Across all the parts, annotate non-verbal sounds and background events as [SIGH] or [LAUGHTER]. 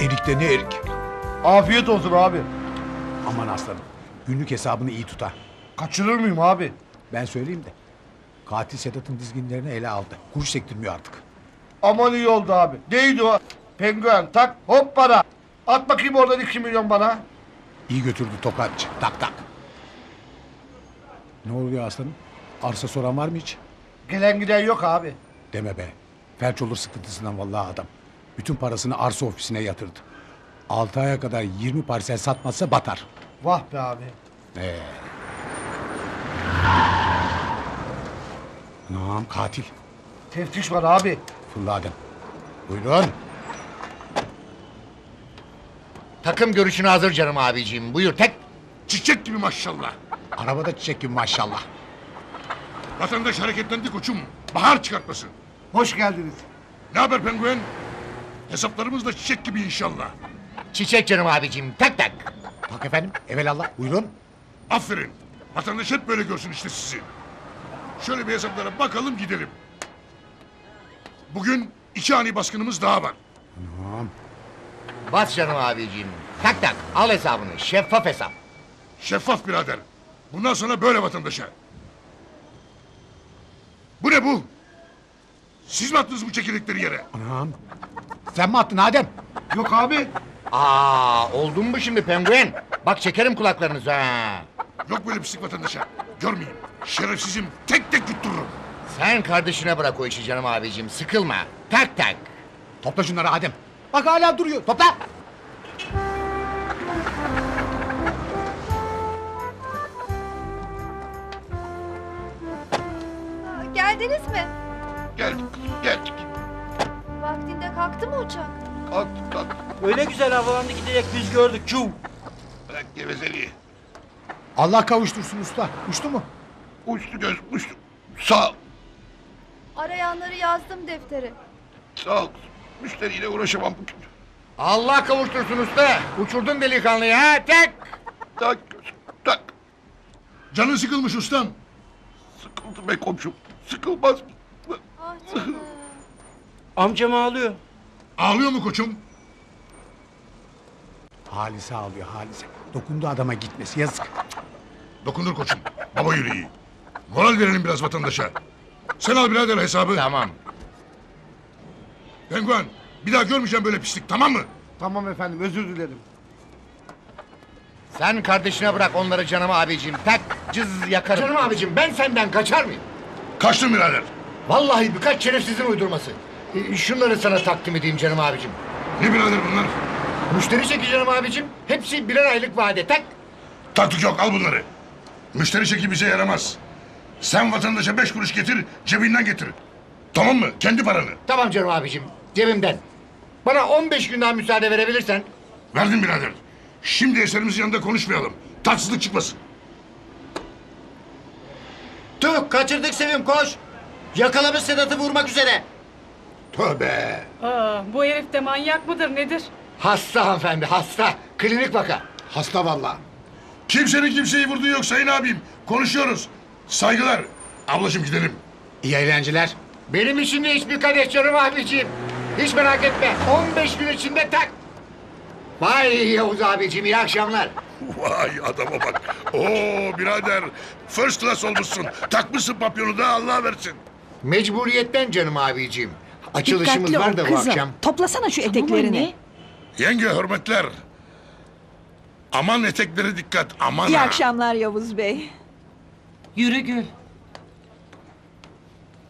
Erik'te ne erik? Afiyet olsun abi. Aman aslanım. Günlük hesabını iyi tuta. Kaçırır mıyım abi? Ben söyleyeyim de. Katil Sedat'ın dizginlerini ele aldı. Kuruş sektirmiyor artık. Aman iyi oldu abi. Neydi o? Penguen tak hop para. At bakayım oradan 2 milyon bana. İyi götürdü tokatçı. Tak tak. Ne oluyor aslanım? Arsa soran var mı hiç? Gelen giden yok abi. Deme be. Felç olur sıkıntısından vallahi adam. Bütün parasını arsa ofisine yatırdı. Altı aya kadar 20 parsel satmazsa batar. Vah be abi. Ee. Anam katil. Teftiş var abi. Fırla Adem. Buyurun. Takım görüşüne hazır canım abiciğim. Buyur tek. Çiçek gibi maşallah. Arabada çiçek gibi maşallah. Vatandaş hareketlendi koçum. Bahar çıkartmasın. Hoş geldiniz. Ne haber penguen? Hesaplarımız da çiçek gibi inşallah. Çiçek canım abiciğim. Tak tak. Bak efendim. Evelallah. Buyurun. Aferin. Vatandaş hep böyle görsün işte sizi. Şöyle bir hesaplara bakalım gidelim. Bugün iki ani baskınımız daha var. Tamam. Bas canım abiciğim. Tak tak. Al hesabını. Şeffaf hesap. Şeffaf birader. Bundan sonra böyle vatandaşa. Bu ne bu? Siz mi attınız bu çekirdekleri yere? Anam. Sen mi attın Adem? Yok abi. Aa, oldun mu şimdi penguen? Bak çekerim kulaklarınızı ha. Yok böyle pislik vatandaşa. Görmeyeyim. Şerefsizim tek tek yuttururum. Sen kardeşine bırak o işi canım abiciğim. Sıkılma. Tak tak. Topla şunları Adem. Bak hala duruyor. Topla. Geldiniz mi? Geldik geldik. Vaktinde kalktı mı uçak? Kalk kalk. Öyle güzel havalandı ki direkt biz gördük. Çuv. Bırak gevezeliği. Allah kavuştursun usta. Uçtu mu? Uçtu göz uçtu. Sağ ol. Arayanları yazdım deftere. Sağ ol. Müşteriyle uğraşamam bugün. Allah kavuştursun usta. Uçurdun delikanlıyı ha. Tak. Tak gözüm tak. Canın sıkılmış ustam. Sıkıldı be komşum. Sıkılmaz mı? Ah canım. Amcam ağlıyor. Ağlıyor mu koçum? Halise ağlıyor Halise. Dokundu adama gitmesi yazık. Dokundur koçum. Baba yüreği. Moral verelim biraz vatandaşa. Sen al birader hesabı. Tamam. Penguen bir daha görmeyeceğim böyle pislik tamam mı? Tamam efendim özür dilerim. Sen kardeşine bırak onları canım abiciğim. Tak. Cız yakarım. Canım abiciğim ben senden kaçar mıyım? Kaçtın birader. Vallahi birkaç şerefsizin uydurması. E, Şunları sana takdim edeyim canım abicim. Ne birader bunlar? Müşteri çeki canım abicim. Hepsi birer aylık vade. Tak. Taktik yok al bunları. Müşteri çeki bize yaramaz. Sen vatandaşa beş kuruş getir cebinden getir. Tamam mı? Kendi paranı. Tamam canım abicim. Cebimden. Bana 15 gün daha müsaade verebilirsen. Verdim birader. Şimdi eserimizin yanında konuşmayalım. Tatsızlık çıkmasın. Tüh kaçırdık Sevim koş. Yakalamış Sedat'ı vurmak üzere. Tövbe. Aa, bu herif de manyak mıdır nedir? Hasta hanımefendi hasta. Klinik vaka. Hasta vallahi. Kimsenin kimseyi vurduğu yok sayın abim. Konuşuyoruz. Saygılar. Ablacığım gidelim. İyi eğlenceler. Benim için de hiçbir kadeh canım abiciğim. Hiç merak etme. 15 gün içinde tak. Vay Yavuz abiciğim iyi akşamlar. Vay adama bak. Oo birader. First class olmuşsun. Takmışsın papyonu da Allah versin. Mecburiyetten canım abiciğim. Açılışımız Dikkatli var ol da bu kızım. akşam. Toplasana şu eteklerini. Yenge hürmetler. Aman etekleri dikkat. Aman İyi ha. akşamlar Yavuz Bey. Yürü Gül.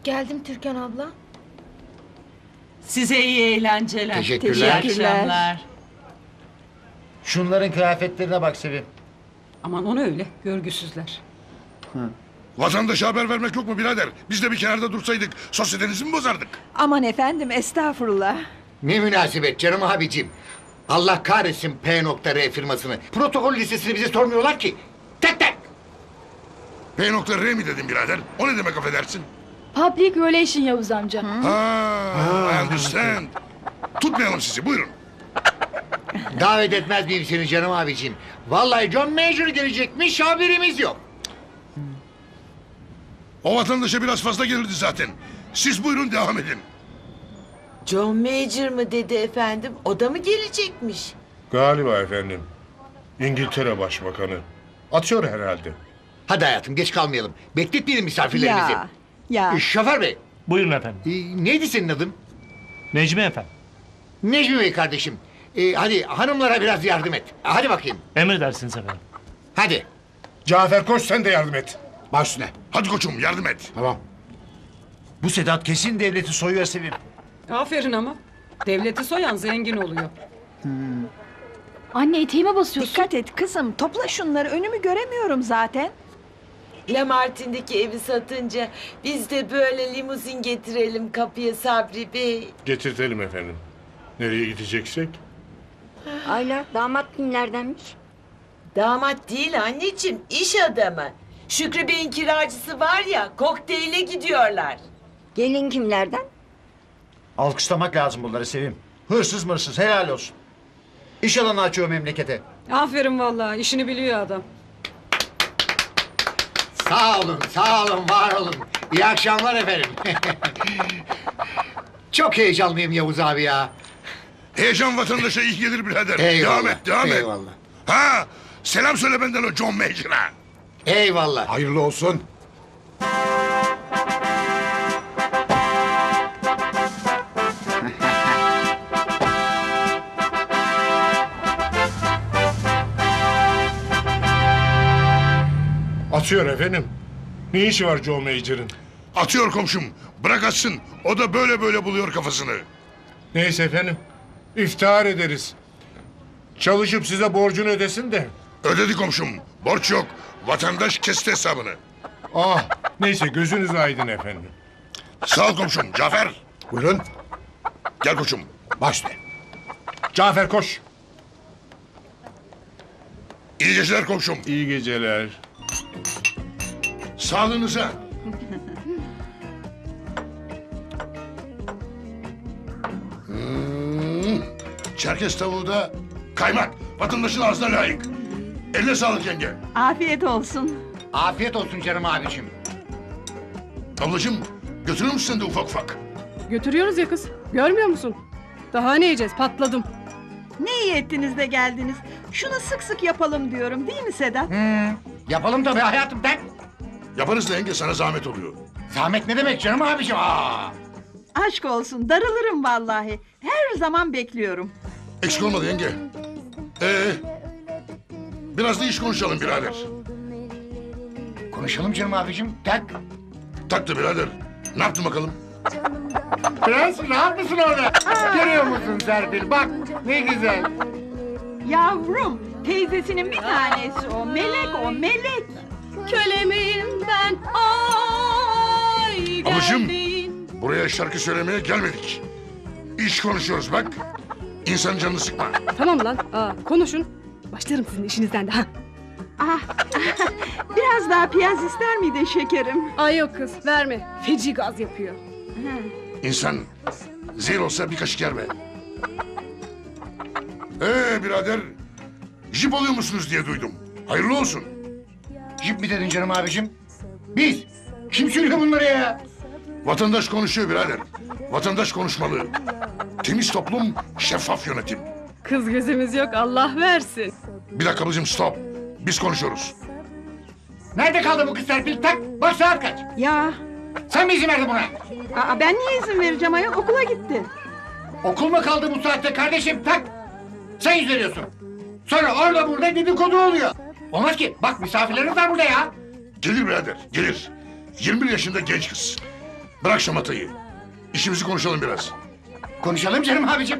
Geldim Türkan abla. Size iyi eğlenceler. Teşekkürler. İyi akşamlar. Şunların kıyafetlerine bak Sevim. Aman onu öyle görgüsüzler. Vatandaşa haber vermek yok mu birader? Biz de bir kenarda dursaydık sosyetenizi mi bozardık? Aman efendim estağfurullah. Ne münasebet canım abicim. Allah kahretsin P.R firmasını. Protokol listesini bize sormuyorlar ki. Tek tek. P nokta R mi dedim birader? O ne demek affedersin? Public Relation Yavuz amca. Ha, I understand. Tutmayalım sizi buyurun. Davet etmez miyim seni canım abicim? Vallahi John Major gelecekmiş haberimiz yok. O vatandaşa biraz fazla gelirdi zaten. Siz buyurun devam edin. John Major mı dedi efendim? O da mı gelecekmiş? Galiba efendim. İngiltere Başbakanı. Atıyor herhalde. Hadi hayatım geç kalmayalım. Bekletmeyelim misafirlerimizi. Ya. Ya. Ee, Şoför bey. Buyurun efendim. ee, neydi senin adın? Necmi efendim. Necmi Bey kardeşim. Ee, hadi hanımlara biraz yardım et. Hadi bakayım. Emredersiniz efendim. Hadi. Cafer koş sen de yardım et. Baş üstüne. Hadi koçum yardım et. Tamam. Bu Sedat kesin devleti soyuyor Sevim. Aferin ama. Devleti soyan zengin oluyor. Anne eteğime basıyorsun. Dikkat et kızım. Topla şunları. Önümü göremiyorum zaten. Lamartin'deki evi satınca biz de böyle limuzin getirelim kapıya Sabri Bey. Getirtelim efendim. Nereye gideceksek? Ayla damat kimlerdenmiş? Damat değil anneciğim, iş adamı. Şükrü Bey'in kiracısı var ya, kokteyle gidiyorlar. Gelin kimlerden? Alkışlamak lazım bunları Sevim. Hırsız mırsız helal olsun. İş alanı açıyor memlekete. Aferin vallahi işini biliyor adam. Sağ olun, sağ olun, var olun. İyi akşamlar efendim. [LAUGHS] Çok heyecanlıyım Yavuz abi ya. Heyecan vatandaşa iyi gelir birader. Eyvallah. Devam et devam et. eyvallah. Ha selam söyle benden o John Major'a. Eyvallah. Hayırlı olsun. Atıyor efendim. Ne işi var Joe Major'ın? Atıyor komşum. Bırak atsın. O da böyle böyle buluyor kafasını. Neyse efendim. İftihar ederiz. Çalışıp size borcunu ödesin de. Ödedi komşum. Borç yok. Vatandaş kesti hesabını. Ah neyse gözünüz aydın efendim. Sağ ol komşum. Cafer. Buyurun. Gel koçum. Baş üstüne. Cafer koş. İyi geceler komşum. İyi geceler. Sağlığınıza. [LAUGHS] Hmm, Çerkez tavuğu da kaymak. Vatandaşın ağzına layık. Eline sağlık yenge. Afiyet olsun. Afiyet olsun canım abicim. Ablacığım götürür müsün sen de ufak ufak? Götürüyoruz ya kız. Görmüyor musun? Daha ne yiyeceğiz? Patladım. Ne iyi ettiniz de geldiniz. Şunu sık sık yapalım diyorum değil mi Sedat? Yapalım tabii hayatım ben. Yaparız da yenge sana zahmet oluyor. Zahmet ne demek canım abicim? Aa. Aşk olsun darılırım vallahi. Her zaman bekliyorum. Eksik olmadı yenge. Ee, biraz da iş konuşalım birader. Konuşalım canım abicim. Tak. Tak da birader. Ne yaptın bakalım? Prens rahat mısın orada? Görüyor musun Serpil? Bak ne güzel. Yavrum teyzesinin bir tanesi o. Melek o melek. Kölemeyim ben. Ay Ablacığım. geldin. Buraya şarkı söylemeye gelmedik. İş konuşuyoruz bak. İnsanın canını sıkma. Tamam lan. Aa, konuşun. Başlarım sizin işinizden de. Ha. Ah, [LAUGHS] biraz daha piyaz ister miydin şekerim? Ay yok kız verme. Feci gaz yapıyor. İnsan zehir olsa bir kaşık yer be. Ee birader, jip oluyor musunuz diye duydum. Hayırlı olsun. Jip mi dedin canım abicim? Biz. Kim söylüyor bunları ya? Vatandaş konuşuyor birader. Vatandaş konuşmalı. Temiz toplum, şeffaf yönetim. Kız gözümüz yok Allah versin. Bir dakika ablacığım stop. Biz konuşuyoruz. Nerede kaldı bu kız Serpil? Tak. Bak saat kaç? Ya Sen mi izin verdin buna? aa, ben niye izin vereceğim ayol okula gitti. Okul mu kaldı bu saatte kardeşim? Tak. Sen veriyorsun. Sonra orada burada dedikodu oluyor. Olmaz ki. Bak misafirlerimiz var burada ya. Gelir birader, gelir. 21 yaşında genç kız. Bırak şamatayı. İşimizi konuşalım biraz. Konuşalım canım abicim.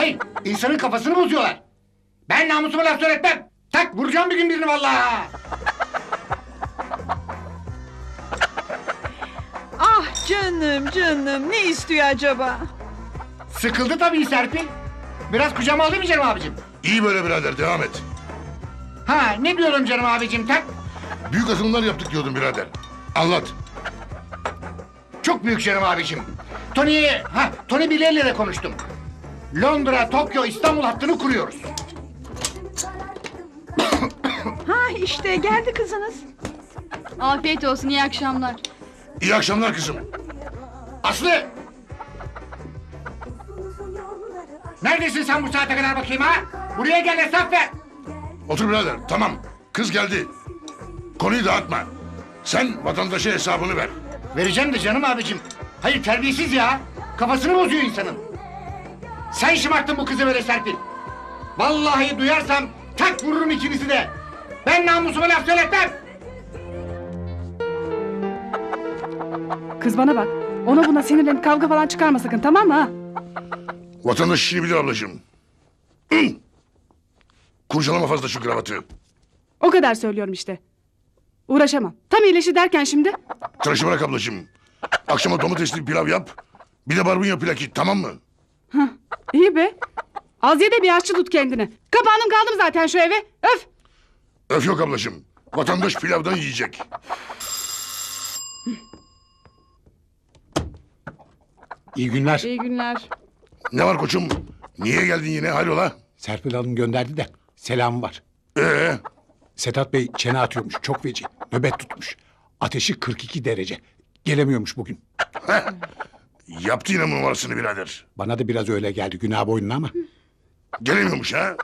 Hayır, insanın kafasını bozuyorlar. Ben namusuma laf söyletmem. Tak, vuracağım bir gün birini vallahi. [LAUGHS] Ah canım canım ne istiyor acaba? Sıkıldı tabii Serpil. Biraz kucağıma alayım mı canım abicim? İyi böyle birader, devam et. Ha, ne diyorum canım abicim tak? Büyük atılımlar yaptık diyordun birader. Anlat. Çok büyük canım abicim. Tony'ye, ha Tony Bilel'le de konuştum. Londra, Tokyo, İstanbul hattını kuruyoruz. [COUGHS] Ha işte geldi kızınız. Afiyet olsun iyi akşamlar. İyi akşamlar kızım. Aslı! Neredesin sen bu saate kadar bakayım ha? Buraya gel hesap ver. Otur birader tamam. Kız geldi. Konuyu dağıtma. Sen vatandaşa hesabını ver. Vereceğim de canım abicim. Hayır terbiyesiz ya. Kafasını bozuyor insanın. Sen şımarttın bu kızı böyle Serpil. Vallahi duyarsam tak vururum ikinizi de. Ben namusuma laf söyletmem. Kız bana bak. Ona buna sinirlenip kavga falan çıkarma sakın tamam mı ha? Vatandaş işini bilir ablacığım. Kurcalama fazla şu kravatı. O kadar söylüyorum işte. Uğraşamam. Tam iyileşi derken şimdi. Tıraşı bırak ablacığım. Akşama domatesli pilav yap. Bir de barbunya plaki tamam mı? İyi be. Az ye de bir aşçı tut kendine. Kapandım kaldım zaten şu eve. Öf. Öf yok ablacığım. Vatandaş pilavdan yiyecek. İyi günler. İyi günler. Ne var koçum? Niye geldin yine hayrola? Serpil Hanım gönderdi de selamı var. Ee, Sedat Bey çene atıyormuş çok feci. Nöbet tutmuş. Ateşi 42 derece. Gelemiyormuş bugün. Yaptı yine numarasını birader. Bana da biraz öyle geldi günah boynuna ama. Gelemiyormuş ha?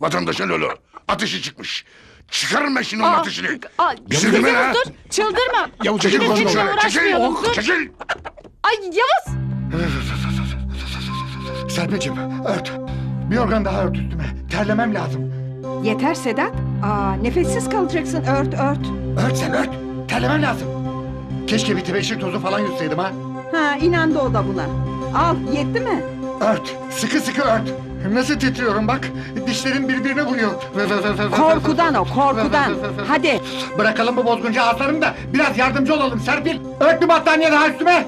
Vatandaşa lolo. Ateşi çıkmış. Çıkarın ben şimdi onun ateşini. Aa, Bitirme ha. dur. Çıldırma. Yavuz Çekil çekil Çekil, şöyle. Çekil. uğraşmayalım, dur. Çekil. Ay Yavuz. Serpil'cim ört. Bir organ daha ört üstüme. Terlemem lazım. Yeter Sedat. Aa, nefessiz kalacaksın. Ört ört. Ört sen ört. Terlemem lazım. Keşke bir tebeşir tozu falan yutsaydım ha. Ha inandı o da buna. Al yetti mi? Ört. Sıkı sıkı ört. Nasıl titriyorum bak. Dişlerim birbirine vuruyor. Korkudan o korkudan. Hadi. Bırakalım bu bozguncu ağızlarını da biraz yardımcı olalım Serpil. Ört bir battaniye daha üstüme.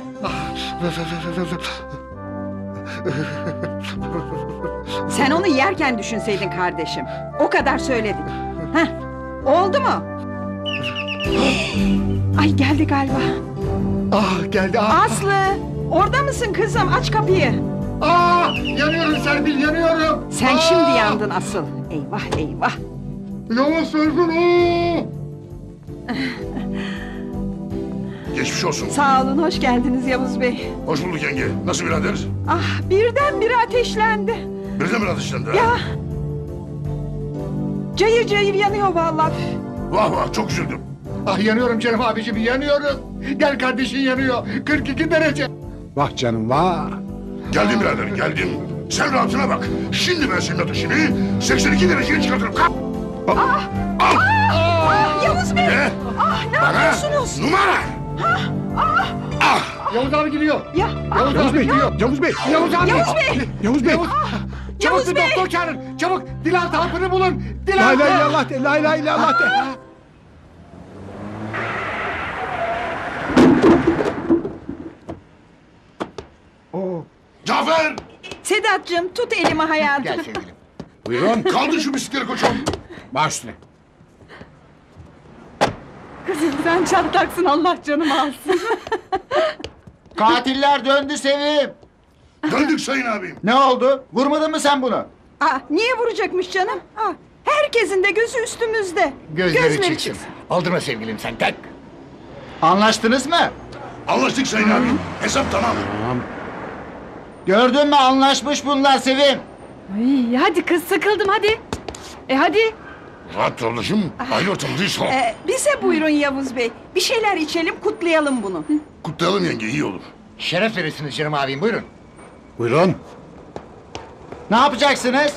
Sen onu yerken düşünseydin kardeşim. O kadar söyledik. Heh. Oldu mu? [GASPS] Ay geldi galiba. Ah geldi ah. Aslı. Orada mısın kızım? Aç kapıyı. Ah yanıyorum Serpil yanıyorum. Sen Ah! şimdi yandın asıl. Eyvah eyvah. Yavaş Serpil. ah! [LAUGHS] Geçmiş olsun. Sağ olun hoş geldiniz Yavuz Bey. Hoş bulduk yenge. Nasıl birader? Ah birdenbire ateşlendi. Birden mi ateşlendi ha? Ya. Cayır cayır yanıyor vallahi. Vah vah çok üzüldüm. Ah yanıyorum canım abicim yanıyorum. Gel kardeşin yanıyor. 42 derece. Vah canım vah. Geldim birader geldim. Sen rahatına bak. Şimdi ben senin ateşini 82 dereceye çıkartırım. Kalk. Ah! Ah! Ah, Yavuz Bey. Ne? Ah ne Bana yapıyorsunuz? numara. Yavuz abi gidiyor. Ya Yavuz, Yavuz abi Bey, gidiyor. Yavuz Bey. Yavuz abi. Yavuz Bey. Yavuz Bey. Yavuz. Çabuk Yavuz bir Bey. doktor çağırın. Çabuk. Dilan hapını bulun. La Dilan. ilahe illallah de, la ilahe illallah de. Cafer. Sedat'cığım tut elimi hayatım. Gel sevgilim. Buyurun. [LAUGHS] Kaldır şu bisikleri koçum. Baş üstüne. Kızım sen çatlaksın Allah canımı alsın. [LAUGHS] Katiller döndü Sevim. Döndük sayın abim. Ne oldu? Vurmadın mı sen bunu? Aa, niye vuracakmış canım? Aa, herkesin de gözü üstümüzde. Gözleri, çıksın. Aldırma sevgilim sen tek. Anlaştınız mı? Anlaştık sayın abim. Hesap tamam. Gördün mü anlaşmış bunlar Sevim. Ay, hadi kız sıkıldım hadi. E hadi. Rahat ol. Aile ortamındayız o. Ee, bize buyurun Yavuz Bey. Bir şeyler içelim kutlayalım bunu. Kutlayalım yenge iyi olur. Şeref verirsiniz canım abim buyurun. Buyurun. Ne yapacaksınız?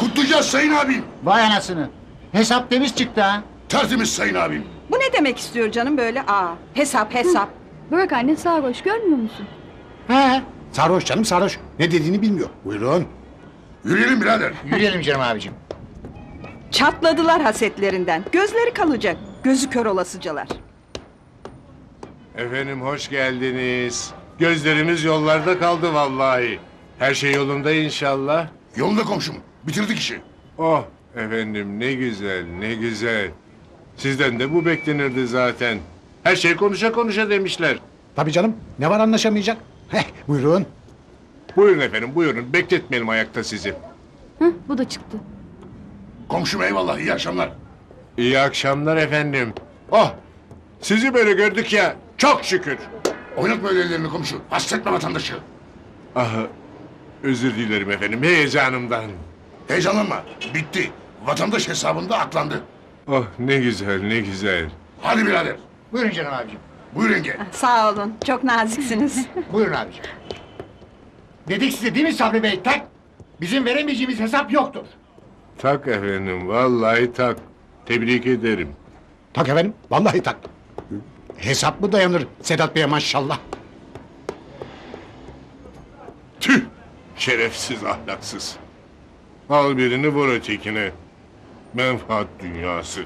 Kutlayacağız sayın abim. Vay anasını. Hesap temiz çıktı ha. Tertemiz sayın abim. Bu ne demek istiyor canım böyle? Aa, hesap hesap. Bırak anne sarhoş görmüyor musun? He. Sarhoş canım sarhoş. Ne dediğini bilmiyor. Buyurun. Yürüyelim birader. Yürüyelim canım abicim. Çatladılar hasetlerinden. Gözleri kalacak. Gözü kör olasıcalar. Efendim hoş geldiniz. Gözlerimiz yollarda kaldı vallahi. Her şey yolunda inşallah. Yolunda komşum. Bitirdik işi. Oh efendim ne güzel ne güzel. Sizden de bu beklenirdi zaten. Her şey konuşa konuşa demişler. Tabii canım. Ne var anlaşamayacak? Heh, buyurun. Buyurun efendim buyurun bekletmeyelim ayakta sizi. Hı, bu da çıktı. Komşum eyvallah iyi akşamlar. İyi akşamlar efendim. Oh sizi böyle gördük ya çok şükür. Oynatma öyle ellerini komşu. Hasretme vatandaşı. Ah Özür dilerim efendim heyecanımdan. Heyecanlanma. Bitti. Vatandaş hesabında aklandı. Oh ne güzel ne güzel. Hadi birader. Buyurun canım abicim. Buyur yenge. Sağ olun. Çok naziksiniz. [LAUGHS] Buyurun abicim. Dedik size değil mi Sabri Bey? Tak. Bizim veremeyeceğimiz hesap yoktur. Tak efendim vallahi tak. Tebrik ederim. Tak efendim. Vallahi tak. Hesap mı dayanır Sedat Bey'e maşallah. Tüh! Şerefsiz ahlaksız. Al birini vur ötekine. Menfaat dünyası.